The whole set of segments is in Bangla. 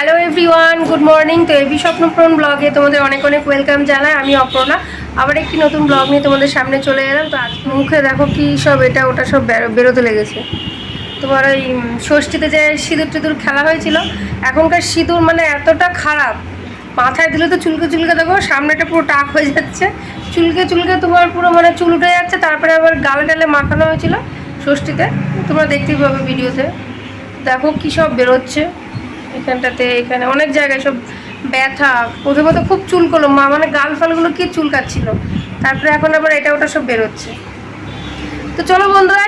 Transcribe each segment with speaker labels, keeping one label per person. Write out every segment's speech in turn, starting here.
Speaker 1: হ্যালো এভরিওয়ান গুড মর্নিং তো এবি স্বপ্নপ্রণ ব্লগে তোমাদের অনেক অনেক ওয়েলকাম জানাই। আমি অপর্ণা। আবার একটি নতুন ব্লগ নিয়ে তোমাদের সামনে চলে এলাম। তো আজ মুখে দেখো কি সব এটা, ওটা সব বেরোতে লেগেছে। তোমার ওই ষষ্ঠীতে যে সিঁদুর টিঁদুর খেলা হয়েছিল, এখনকার সিঁদুর মানে এতটা খারাপ। মাথায় দিলে তো চুলকে চুলকে দেখো, সামনেটা পুরো টাক হয়ে যাচ্ছে। চুলকে চুলকে তোমার পুরো মানে চুল উঠে যাচ্ছে, তারপরে আবার গালে টালে মাখানো হয়েছিল ষষ্ঠীতে। তোমরা দেখতেই পাবে ভিডিওতে। দেখো কী সব বেরোচ্ছে। এখানটাতে, এখানে অনেক জায়গায় সব ব্যথা প্রথমে তো খুব চুল করল মা মানে গাল ফালগুলো কি চুল কাটছিল। তারপরে এখন আবার এটা ওটা সব বেরোচ্ছে। তো চলো বন্ধুরা,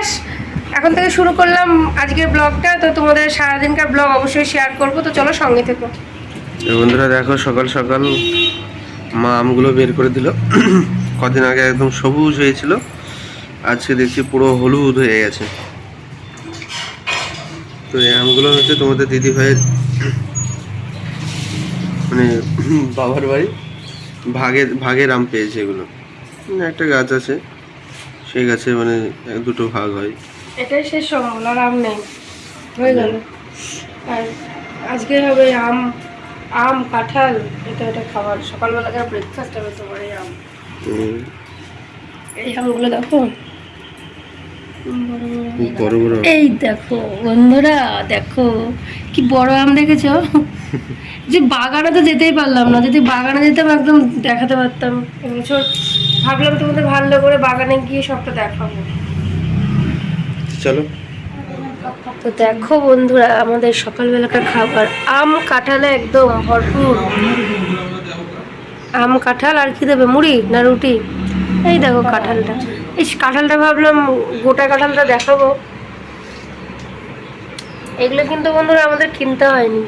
Speaker 1: এখন থেকে শুরু করলাম আজকের ব্লগটা। তো তোমাদের সারাদিনকার ব্লগ অবশ্যই শেয়ার করব। তো চলো সঙ্গে থেকো।
Speaker 2: বন্ধুরা দেখো, সকাল সকাল মা আমগুলো বের করে দিল। কদিন আগে একদম সবুজ হয়েছিল। আজকে দেখছি পুরো হলুদ হয়ে গেছে। তো এই আমগুলো হচ্ছে তোমাদের দিদি ভাইয়ের মানে বাবার বাড়ি ভাগের ভাগের আম পেয়েছে এগুলো। মানে একটা গাছ আছে সেই গাছে মানে এক দুটো ভাগ হয়।
Speaker 1: এটাই শেষ আর আম নেই। হয়ে গেল। আর আজকে হবে আম আম কাঁঠাল এটা এটা খাবার। সকালবেলাকার ব্রেকফাস্ট হবে তোমার এই আম। এই আমগুলো দেখো।
Speaker 2: বড় বড়
Speaker 1: এই দেখো বন্ধুরা দেখো। কি বড় আম দেখেছ? যে বাগানে তো যেতেই পারলাম না যদি বাগানে যেতাম একদম দেখাতে পারতাম। এবছর ভাবলাম তোমাদের ভালো করে বাগানে গিয়ে সবটা দেখাবো।
Speaker 2: চলো।
Speaker 1: তো দেখো বন্ধুরা আমাদের সকালবেলাকার খাবার। আম কাঁঠালে একদম ভরপুর। আম কাঁঠাল আর কি দেবে মুড়ি না রুটি? এই দেখো কাঁঠালটা। এই কাঁঠালটা ভাবলাম গোটা কাঁঠালটা দেখাবো। এগুলো কিন্তু বন্ধুরা আমাদের কিনতে হয়নি।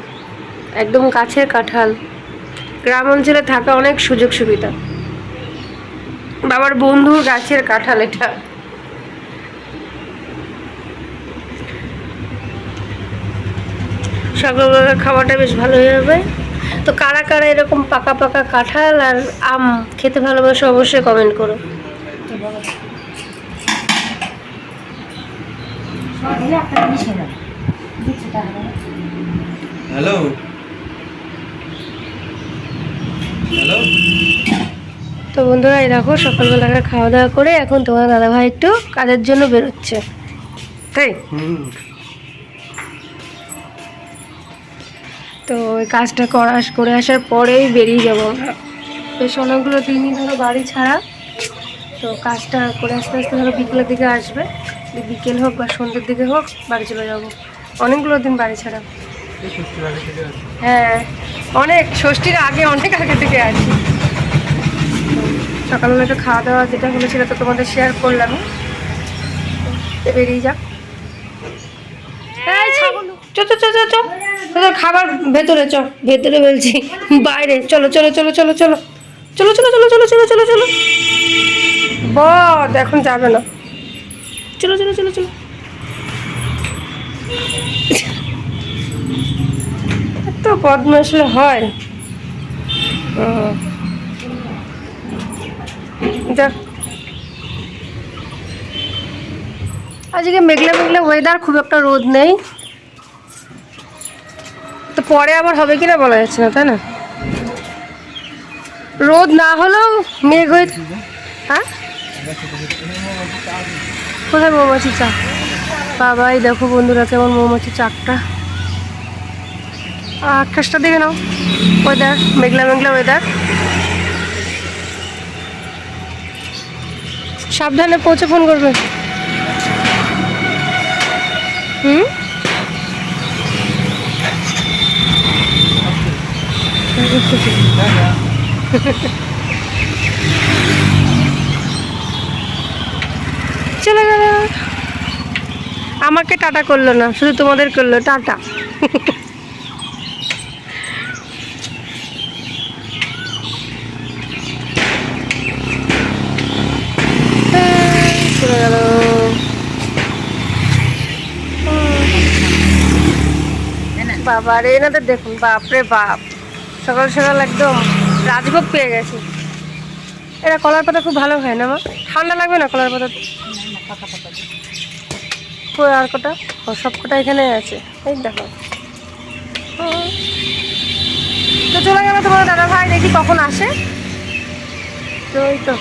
Speaker 1: একদম গাছের কাঁঠাল। গ্রাম অঞ্চলে থাকা অনেক সুযোগ সুবিধা। বাবার বন্ধুর গাছের কাঁঠাল এটা। সকালবেলার খাওয়াটা বেশ ভালো হয়ে যাবে। তো কারা কারা এরকম পাকা পাকা কাঁঠাল আর আম খেতে ভালোবাসে অবশ্যই কমেন্ট করো।
Speaker 2: হ্যালো হ্যালো
Speaker 1: তো বন্ধুরা এই দেখো সকালবেলাকার খাওয়া দাওয়া করে এখন তোমার দাদাভাই একটু কাজের জন্য বেরোচ্ছে। তাই? তো ওই কাজটা করা করে আসার পরেই বেরিয়ে যাব আমরা। বেশ অনেকগুলো দিনই ধরো বাড়ি ছাড়া। তো কাজটা করে আস্তে আস্তে ধরো বিকেলের দিকে আসবে। বিকেল হোক বা সন্ধ্যের দিকে হোক বাড়ি চলে যাব। অনেকগুলো দিন বাড়ি ছাড়া। হ্যাঁ অনেক ষষ্ঠীর আগে অনেক আগে থেকে আছি সকালবেলা একটু খাওয়া দাওয়া যেটা হলো সেটা তো তোমাদের শেয়ার করলাম বেরিয়ে যাক চ চ চ চ চ খাবার ভেতরে চ ভেতরে বলছি বাইরে চলো চলো চলো চলো চলো চলো চলো চলো চলো চলো চলো চলো বদ এখন যাবে না চলো চলো চলো চলো এত বদমাসলে হয়। যাক। আজকে মেঘলা মেঘলা ওয়েদার খুব একটা রোদ নেই। তো পরে আবার হবে কিনা বলা যাচ্ছে না, তাই না? রোদ না হলেও মেঘ হয়ে হ্যাঁ? কোথায় মৌমাছি চাক বাবাই দেখো বন্ধুরা কেমন মৌমাছি চাকটা। আকাশটা দেখে নাও। ওয়েদার মেঘলা মেঘলা ওয়েদার সাবধানে পৌঁছে ফোন করবে। হুম? চলে গেল। আমাকে টাটা করল না, শুধু তোমাদের করল, টাটা চলে গেল বাবা রে এনাদের দেখুন, বাপরে বাপ। সকাল সকাল একদম রাজভোগ পেয়ে গেছে। এরা কলার পাতা খুব ভালো খায় না, মা? ঠান্ডা লাগবে না কলার পাতা? কই আর কটা? ও, সব কটা এখানে আছে। এই দেখো। হুম। চলে গেল তোমার দাদা ভাই, দেখি কখন আসে। তো ওই তো।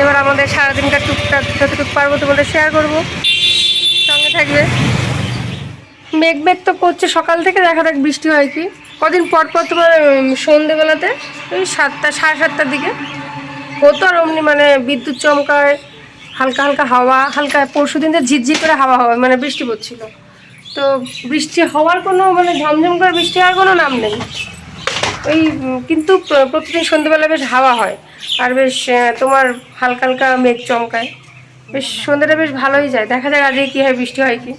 Speaker 1: এবার আমাদের সারাদিনকার টুকটাক যতটুকু পারব তোমাদের শেয়ার করব। সঙ্গে থাকবে। মেঘ মেঘ তো করছে। সকাল থেকে দেখা যাক বৃষ্টি হয় কি? কদিন পর পর তোমার সন্ধেবেলাতে ওই সাতটা, সাড়ে সাতটার দিকে। হতো আর অমনি মানে বিদ্যুৎ চমকায়, হালকা হালকা হাওয়া, হালকা পরশু দিন তো ঝিরঝির করে হাওয়া হয় মানে বৃষ্টি পড়ছিল। তো বৃষ্টি হওয়ার কোনো মানে ঝমঝম করে বৃষ্টি হওয়ার কোনো নাম নেই। ওই কিন্তু প্রতিদিন সন্ধ্যেবেলা বেশ হাওয়া হয় আর বেশ তোমার হালকা হালকা মেঘ চমকায়। বেশ সন্ধ্যাটা বেশ ভালোই যায়। দেখা যাক আজকে কী হয় বৃষ্টি হয় কি।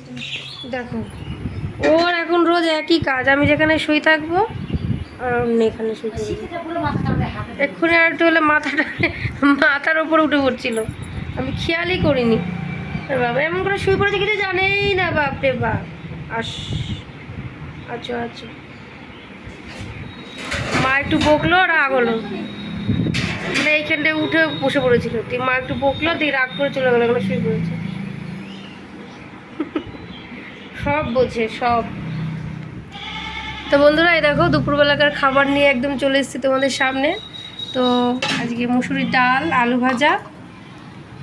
Speaker 1: দেখো ওর এখন রোজ একই কাজ, আমি যেখানে শুই থাকব, আর অমনি এখানে শুই এক্ষুনি আর একটু হলে মাথাটা, মাথার ওপর উঠে পড়ছিল। আমি খেয়ালই করিনি। বাবা, এমন করে শুয়ে পড়েছে কিছু জানেই না বাপরে বাপ। আস আচ্ছা আচ্ছা মা একটু বকলো, রাগ হলো। মানে এইখানটায় উঠে বসে পড়েছিল। তুই মা একটু বকলো, দিয়ে রাগ করে চলে গেলো, এখানে শুয়ে পড়েছে। সব বোঝে, সব। তো বন্ধুরা, এই দেখো, দুপুরবেলাকার খাবার নিয়ে একদম চলে এসেছি তোমাদের সামনে। তো আজকে মুসুরির ডাল, আলু ভাজা,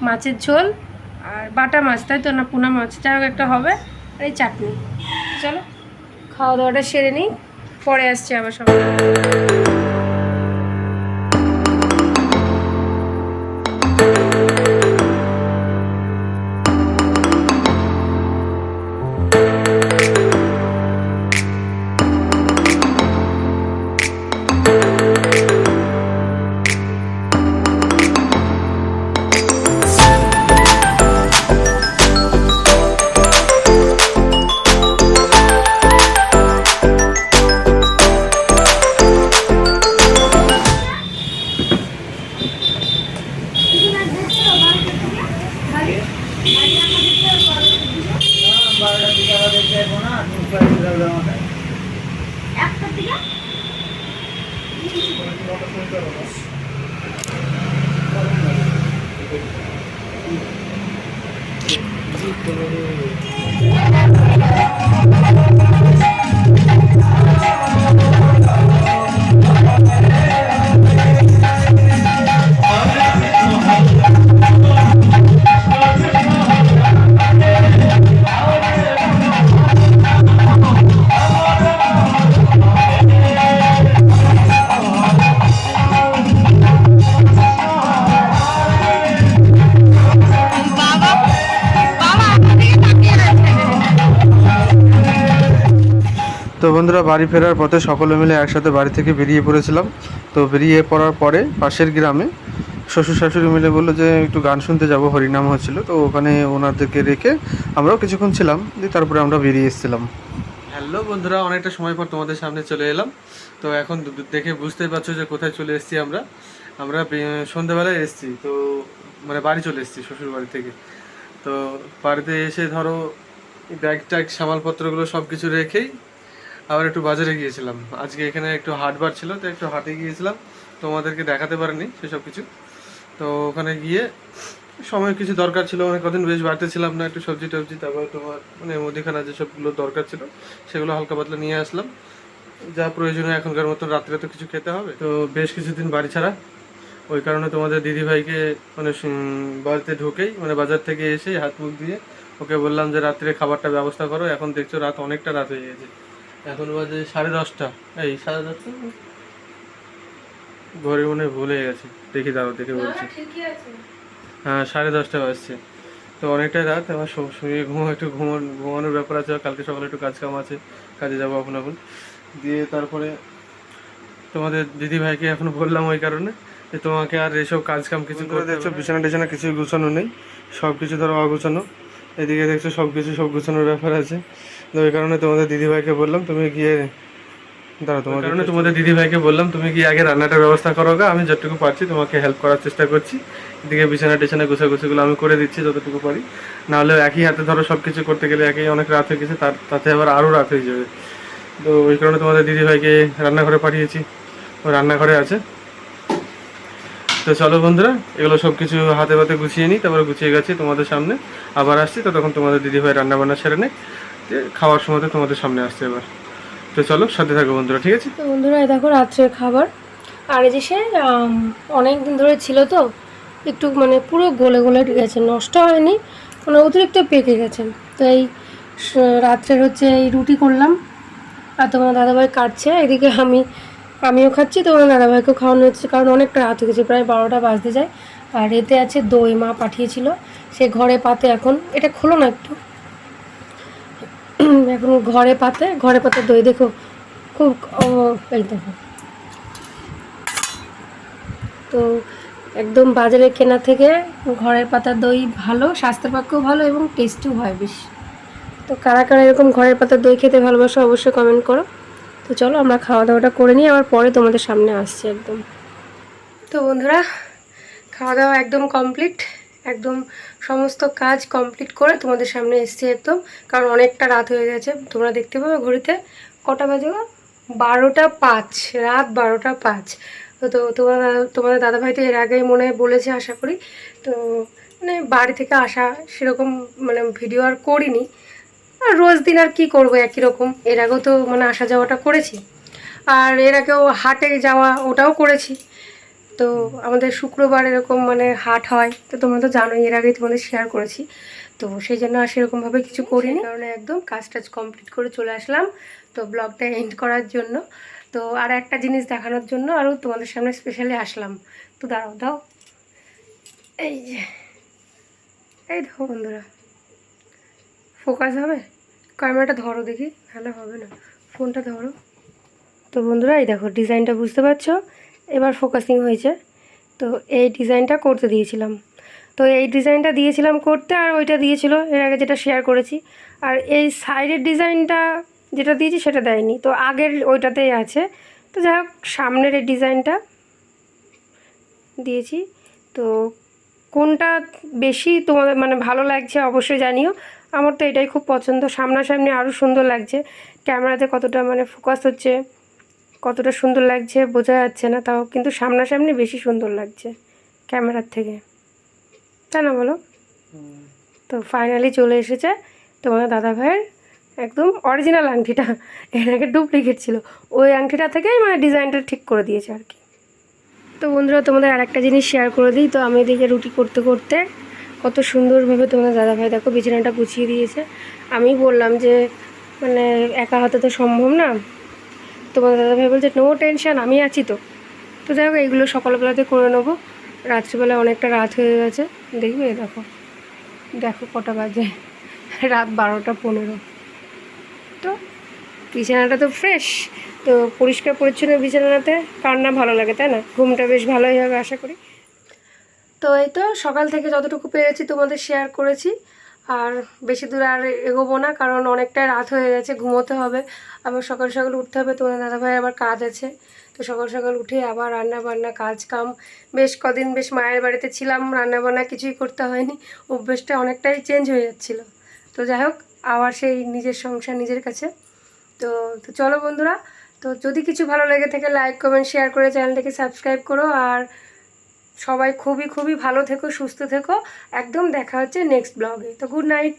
Speaker 1: মাছের ঝোল আর বাটা মাছ, তাই তো না, পোনা মাছ। যাই হোক, একটা হবে আর এই চাটনি। চলো, খাওয়া দাওয়াটা সেরে নিই, পরে আসছি আবার সব
Speaker 2: তো বন্ধুরা বাড়ি ফেরার পথে সকলে মিলে একসাথে বাড়ি থেকে বেরিয়ে পড়েছিলাম। তো বেরিয়ে পড়ার পরে পাশের গ্রামে শ্বশুর শাশুড়ি মিলে বলল যে, একটু গান শুনতে যাব। হরিনাম হচ্ছিল। তো ওখানে ওনাদেরকে রেখে আমরাও কিছুক্ষণ ছিলাম। দিয়ে তারপরে আমরা বেরিয়ে এসেছিলাম। হ্যালো বন্ধুরা, অনেকটা সময় পর তোমাদের সামনে চলে এলাম। তো এখন দেখে বুঝতেই পারছ যে কোথায় চলে এসেছি আমরা। আমরা সন্ধ্যাবেলায় এসেছি। তো মানে বাড়ি চলে এসেছি শ্বশুর বাড়ি থেকে। তো বাড়িতে এসে ধরো ব্যাগ ট্যাগ সামালপত্রগুলো সব কিছু রেখেই আবার একটু বাজারে গিয়েছিলাম। আজকে এখানে একটু হাটবার ছিল, তো একটু হাটে গিয়েছিলাম। তোমাদেরকে দেখাতে পারিনি সেসব কিছু। তো ওখানে গিয়ে সময় কিছু দরকার ছিল, অনেক কদিন বেশ বাড়িতে ছিলাম না, একটু সবজি টবজি, তারপর তোমার মানে মুদিখানা যেসবগুলো দরকার ছিল, সেগুলো হালকা পাতলা নিয়ে আসলাম। যা প্রয়োজনীয় এখনকার মতো রাত্রে তো কিছু খেতে হবে। তো বেশ কিছুদিন বাড়ি ছাড়া। ওই কারণে তোমাদের দিদি ভাইকে মানে বাড়িতে ঢুকেই মানে বাজার থেকে এসে হাত মুখ দিয়ে ওকে বললাম যে, রাত্রে খাবারটা ব্যবস্থা করো। এখন দেখছ রাত অনেকটা রাত হয়ে গেছে। এখন বাজে সাড়ে দশটা। এই সাড়ে দশটা? ঘরে মনে হয় ভুলে গেছে। দেখি দাঁড়ো দেখে বলছি। হ্যাঁ সাড়ে দশটা বাজছে। তো অনেকটাই রাত আমার সব শুয়ে ঘুমো একটু ঘুমানো ঘুমানোর ব্যাপার আছে কালকে সকালে একটু কাজ কাম আছে কাজে যাব এখন এখন দিয়ে তারপরে তোমাদের দিদি ভাইকে এখন বললাম ওই কারণে যে তোমাকে আর এসব কাজ কাম কিছু করে দেখছ বিছানা টিছানা কিছু গুছানো নেই সব কিছু ধরো অগুছানো। এদিকে দেখছ সব কিছু সব গুছানোর ব্যাপার আছে। তো ওই কারণে তোমাদের দিদি ভাইকে বললাম তুমি গিয়ে দাঁড়া তোমার কারণে তোমাদের দিদি ভাইকে বললাম তুমি গিয়ে আগে রান্নাটার ব্যবস্থা করো গা আমি যতটুকু পারছি তোমাকে হেল্প করার চেষ্টা করছি। এদিকে বিছানা টিছানা গুছাগুছিগুলো আমি করে দিচ্ছি যতটুকু পারি। নাহলে একই হাতে ধরো সব কিছু করতে গেলে একই অনেক রাত হয়ে গেছে তার তাতে আবার আরও রাত হয়ে যাবে। তো ওই কারণে তোমাদের দিদি ভাইকে রান্নাঘরে পাঠিয়েছি। ও রান্নাঘরে আছে। তো চলো বন্ধুরা, এগুলো সব কিছু হাতে পাতে গুছিয়ে নিই, তারপরে গুছিয়ে গেছি তোমাদের সামনে। আবার আসছি তো তখন তোমাদের দিদি ভাই রান্না বান্না সেরে নেই। খাওয়ার সময় তোমাদের সামনে আসছে এবার। তো চলো, সাথে থাকো বন্ধুরা, ঠিক আছে?
Speaker 1: তো বন্ধুরা দেখো রাত্রের খাবার। আর এই যে সে অনেক দিন ধরে ছিল তো, একটু মানে পুরো গলে গলে গেছে, নষ্ট হয়নি মানে অতিরিক্ত পেকে গেছে। তো এই রাত্রের হচ্ছে এই রুটি করলাম। আর তোমার দাদাভাই কাটছে, এদিকে আমি আমিও খাচ্ছি তোমার দাদাভাইকেও খাওয়ানো হচ্ছে, কারণ অনেকটা রাত হয়ে গেছে, প্রায় বারোটা বাজতে যায়। আর এতে আছে দই মা পাঠিয়েছিল, সে ঘরে পাতে এখন, এটা খোলো না একটু। এখন ঘরে পাতে ঘরে পাতে দই, দেখো, খুব এই দেখো। তো একদম বাজারে কেনা থেকে ঘরের পাতা দই ভালো, স্বাস্থ্যের পক্ষেও ভালো এবং টেস্টিও হয় বেশ। তো কারা কারা এরকম ঘরের পাতার দই খেতে ভালোবাসো, অবশ্যই কমেন্ট করো। তো চলো আমরা খাওয়া দাওয়াটা করে নিই, আবার পরে তোমাদের সামনে আসছি একদম। তো বন্ধুরা খাওয়া দাওয়া একদম কমপ্লিট একদম সমস্ত কাজ কমপ্লিট করে তোমাদের সামনে এসছি একদম, কারণ অনেকটা রাত হয়ে গেছে। তোমরা দেখতে পাবে ঘড়িতে কটা বাজে? বারোটা পাঁচ, রাত বারোটা পাঁচ। তো তো তোমার তোমাদের দাদাভাই তো এর আগেই মনে হয় বলেছে আশা করি। তো মানে বাড়ি থেকে আসা সেরকম মানে ভিডিও আর করিনি। আর রোজ দিন আর কি করব একই রকম? এর আগেও তো মানে আসা যাওয়াটা করেছি। আর এর আগেও হাটে যাওয়া ওটাও করেছি। তো আমাদের শুক্রবার এরকম মানে হাট হয় তো তোমরা তো জানোই এর আগেই তোমাদের শেয়ার করেছি। তো সেই জন্য আর সেরকমভাবে কিছু করিনি। কারণে একদম কাজ টাজ কমপ্লিট করে চলে আসলাম। তো ব্লগটা এন্ড করার জন্য। তো আর একটা জিনিস দেখানোর জন্য আরও তোমাদের সামনে স্পেশালি আসলাম। তো দাঁড়াও দাও। এই যে। এই দেখো বন্ধুরা। ফোকাস হবে? ক্যামেরাটা ধরো দেখি। ভালো হবে না। ফোনটা ধরো। তো বন্ধুরা, এই দেখো, ডিজাইনটা বুঝতে পারছ? এবার ফোকাসিং হয়েছে। তো এই ডিজাইনটা করতে দিয়েছিলাম। তো এই ডিজাইনটা দিয়েছিলাম করতে, আর ওইটা দিয়েছিল, এর আগে যেটা শেয়ার করেছি। আর এই সাইডের ডিজাইনটা যেটা দিয়েছি, সেটা দেয়নি। তো আগের ওইটাতেই আছে। তো যাই হোক, সামনের এই ডিজাইনটা দিয়েছি। তো কোনটা বেশি তোমাদের মানে ভালো লাগছে অবশ্যই জানিও। আমার তো এটাই খুব পছন্দ। সামনাসামনি আরও সুন্দর লাগছে। ক্যামেরাতে কতটা মানে ফোকাস হচ্ছে, কতটা সুন্দর লাগছে বোঝা যাচ্ছে না, তাও কিন্তু সামনাসামনি বেশি সুন্দর লাগছে ক্যামেরার থেকে। তাই না বলো? তো ফাইনালি চলে এসেছে তোমার দাদা ভাইয়ের একদম অরিজিনাল আংটিটা। এর আগে ডুপ্লিকেট ছিল। ওই আংটিটা থেকেই মানে ডিজাইনটা ঠিক করে দিয়েছে আর কি। তো বন্ধুরা, তোমাদের আর একটা জিনিস শেয়ার করে দিই। তো আমি এদিকে রুটি করতে করতে কত সুন্দরভাবে তোমাদের দাদাভাই দেখো বিছানাটা গুছিয়ে দিয়েছে। আমি বললাম যে মানে একা হাতে তো সম্ভব না। তোমাদের দাদাভাই বলছে নো টেনশান আমি আছি তো। তো যাই হোক এইগুলো সকালবেলাতে করে নেব। রাত্রিবেলা অনেকটা রাত হয়ে গেছে। দেখবে, দেখো। দেখো কটা বাজে। রাত বারোটা পনেরো। তো বিছানাটা তো ফ্রেশ তো পরিষ্কার পরিচ্ছন্ন বিছানাতে, কার না ভালো লাগে, তাই না? ঘুমটা বেশ ভালোই হবে, আশা করি। তো এই তো সকাল থেকে যতটুকু পেরেছি তোমাদের শেয়ার করেছি। আর বেশি দূর আর এগোবো না, কারণ অনেকটাই রাত হয়ে গেছে, ঘুমোতে হবে। আবার সকাল সকাল উঠতে হবে, তোমাদের দাদাভাই আবার কাজ আছে। তো সকাল সকাল উঠে আবার রান্না বান্না কাজ কাম বেশ কদিন বেশ মায়ের বাড়িতে ছিলাম রান্না বান্না কিছুই করতে হয়নি। অভ্যেসটা অনেকটাই চেঞ্জ হয়ে যাচ্ছিল। তো যাই হোক, আবার সেই নিজের সংসার নিজের কাছে। তো তো চলো বন্ধুরা, তো যদি কিছু ভালো লেগে থাকে লাইক কমেন্ট শেয়ার করে চ্যানেলটাকে সাবস্ক্রাইব করো। আর সবাই খুবই খুবই ভালো থেকো, সুস্থ থেকো। একদম দেখা হচ্ছে নেক্সট ব্লগে তো গুড নাইট